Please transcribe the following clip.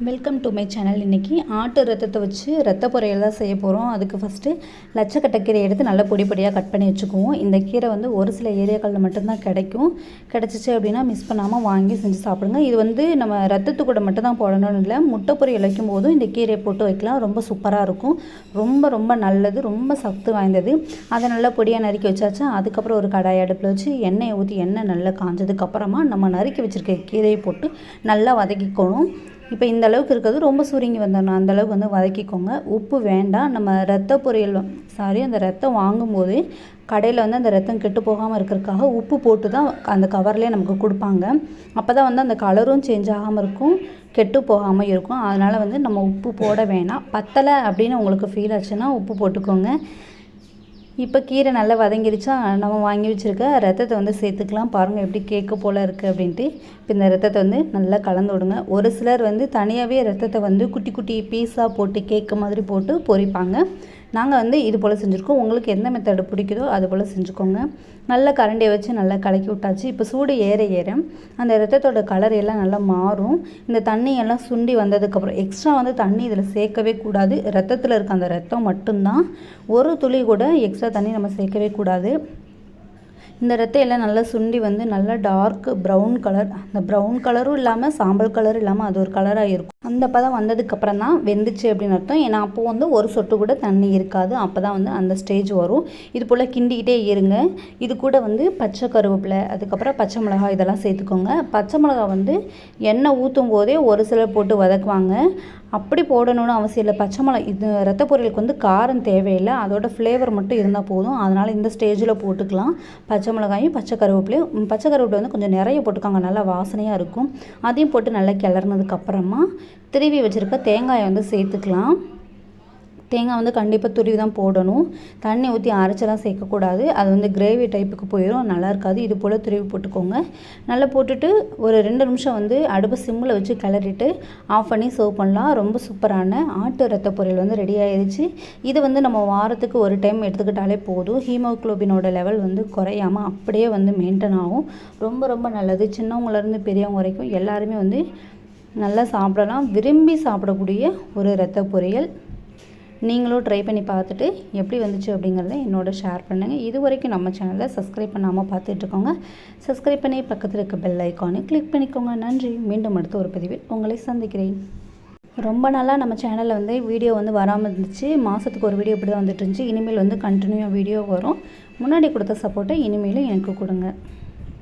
Welcome to my channel இன்றைக்கி ஆட்டு ரத்தத்தை வச்சு ரத்த பொரியல் தான் செய்ய போகிறோம் அதுக்கு ஃபஸ்ட்டு லட்சக்கட்டை கீரை எடுத்து நல்லா பொடி பொடியாக கட் பண்ணி வச்சுக்குவோம். இந்த கீரை வந்து ஒரு சில ஏரியாக்களில் மட்டும்தான் கிடைக்கும். கிடச்சிச்சு அப்படின்னா மிஸ் பண்ணாமல் வாங்கி செஞ்சு சாப்பிடுங்க. இது வந்து நம்ம ரத்தத்து கூட மட்டும் தான் போடணும்னு இல்லை. முட்டை பொரியல் வைக்கும் போதும் இந்த கீரையை போட்டு வைக்கலாம். ரொம்ப சூப்பராக இருக்கும். ரொம்ப ரொம்ப நல்லது. ரொம்ப சத்து வாய்ந்தது. அதை நல்லா பொடியாக நறுக்கி வச்சாச்சா அதுக்கப்புறம் ஒரு கடாய் அடுப்பில் வச்சு எண்ணெயை ஊற்றி எண்ணெய் நல்லா காஞ்சதுக்கப்புறமா நம்ம நறுக்கி வச்சுருக்க கீரையை போட்டு நல்லா வதக்கிக்கணும். இப்போ இந்த அளவுக்கு இருக்கிறது ரொம்ப சுருங்கி வந்துடணும். அந்த அளவுக்கு வந்து வதக்கிக்கோங்க. உப்பு வேண்டாம். நம்ம ரத்த பொரியல் சாரி அந்த ரத்தம் வாங்கும்போது கடையில் வந்து அந்த ரத்தம் கெட்டு போகாமல் இருக்கிறதுக்காக உப்பு போட்டு தான் அந்த கவர்லேயே நமக்கு கொடுப்பாங்க. அப்போ தான் வந்து அந்த கலரும் சேஞ்ச் ஆகாமல் இருக்கும் கெட்டு போகாமல் இருக்கும். அதனால் வந்து நம்ம உப்பு போட வேணாம். பத்தலை அப்படின்னு உங்களுக்கு ஃபீல் ஆச்சுன்னா உப்பு போட்டுக்கோங்க. இப்போ கீரை நல்லா வதங்கிடுச்சா நம்ம வாங்கி வச்சுருக்க ரத்தத்தை வந்து சேர்த்துக்கலாம். பாருங்கள் எப்படி கேக்கு போல் இருக்குது அப்படின்ட்டு. இப்போ இந்த ரத்தத்தை வந்து நல்லா கலந்து விடுங்க. ஒரு சிலர் வந்து தனியாகவே ரத்தத்தை வந்து குட்டி குட்டி பீஸாக போட்டு கேக்கு மாதிரி போட்டு பொரிப்பாங்க. நாங்கள் வந்து இது போல் செஞ்சுருக்கோம். உங்களுக்கு எந்த மெத்தடு பிடிக்குதோ அது போல் செஞ்சுக்கோங்க. நல்லா கரண்டியை வச்சு நல்லா கலக்கி விட்டாச்சு. இப்போ சூடு ஏற ஏற அந்த ரத்தத்தோட கலர் எல்லாம் நல்லா மாறும். இந்த தண்ணியெல்லாம் சுண்டி வந்ததுக்கப்புறம் எக்ஸ்ட்ரா வந்து தண்ணி இதில் சேர்க்கவே கூடாது. ரத்தத்தில் இருக்க அந்த ரத்தம் மட்டும்தான். ஒரு துளி கூட எக்ஸ்ட்ரா தண்ணி நம்ம சேர்க்கவே கூடாது. இந்த ரத்தம் எல்லாம் நல்லா சுண்டி வந்து நல்லா டார்க் ப்ரௌன் கலர் அந்த ப்ரௌன் கலரும் இல்லாமல் சாம்பல் கலரும் இல்லாமல் அது ஒரு கலராக இருக்கும். அந்த பதம் வந்ததுக்கப்புறம் தான் வெந்துச்சு அப்படின்னு அர்த்தம். ஏன்னா அப்போது வந்து ஒரு சொட்டு கூட தண்ணி இருக்காது. அப்போ தான் வந்து அந்த ஸ்டேஜ் வரும். இது போல் கிண்டிக்கிட்டே இருங்க. இது கூட வந்து பச்சை கருவேப்பிலை அதுக்கப்புறம் பச்சை மிளகாய் இதெல்லாம் சேர்த்துக்கோங்க. பச்சை மிளகாய் வந்து எண்ணெய் ஊற்றும் போதே ஒரு சிலர் போட்டு வதக்குவாங்க. அப்படி போடணும்னு அவசியம் இல்லை. பச்சை மிளகா இது ரத்த பொரியலுக்கு வந்து காரம் தேவையில்லை. அதோட ஃப்ளேவர் மட்டும் இருந்தால் போதும். அதனால் இந்த ஸ்டேஜில் போட்டுக்கலாம். பச்சை மிளகாயும் பச்சை கருவேப்பிலையும் பச்சை கருவேப்பிலை வந்து கொஞ்சம் நிறைய போட்டுக்காங்க. நல்லா வாசனையாக இருக்கும். அதையும் போட்டு நல்லா கிளறினதுக்கப்புறமா திருவி வச்சுருக்க தேங்காயை வந்து சேர்த்துக்கலாம். தேங்காய் வந்து கண்டிப்பாக துருவி தான் போடணும். தண்ணி ஊற்றி அரைச்செல்லாம் சேர்க்கக்கூடாது. அது வந்து கிரேவி டைப்புக்கு போயிடும் நல்லா இருக்காது. இது போல் துருவி போட்டுக்கோங்க. நல்லா போட்டுட்டு ஒரு ரெண்டு நிமிஷம் வந்து அடுப்பு சிம்மில் வச்சு கிளறிட்டு ஆஃப் பண்ணி சர்வ் பண்ணலாம். ரொம்ப சூப்பரான ஆட்டு ரத்த பொரியல் வந்து ரெடி ஆயிடுச்சு இது வந்து நம்ம வாரத்துக்கு ஒரு டைம் எடுத்துக்கிட்டாலே போதும். ஹீமோக்ளோபினோட லெவல் வந்து குறையாமல் அப்படியே வந்து மெயின்டைன் ஆகும். ரொம்ப ரொம்ப நல்லது. சின்னவங்கலேருந்து பெரியவங்க வரைக்கும் எல்லாருமே வந்து நல்லா சாப்பிடலாம். விரும்பி சாப்பிடக்கூடிய ஒரு ரத்த பொரியல். நீங்களும் ட்ரை பண்ணி பார்த்துட்டு எப்படி வந்துச்சு அப்படிங்கிறத என்னோட ஷேர் பண்ணுங்கள் இது வரைக்கும் நம்ம சேனலை சப்ஸ்கிரைப் பண்ணாமல் பார்த்துட்ருக்கோங்க சப்ஸ்கிரைப் பண்ணி பக்கத்தில் இருக்க பெல் ஐக்கானை கிளிக் பண்ணிக்கோங்க. நன்றி. மீண்டும் அடுத்த ஒரு பதிவில் உங்களை சந்திக்கிறேன். ரொம்ப நாளாக நம்ம சேனலில் வந்து வீடியோ வந்து வராமல் இருந்துச்சு. மாதத்துக்கு ஒரு வீடியோ இப்படி தான் வந்துட்டு இருந்துச்சு. இனிமேல் வந்து கண்டினியூவாக வீடியோ வரும். முன்னாடி கொடுத்த சப்போர்ட்டை இனிமேலும் எனக்கு கொடுங்க.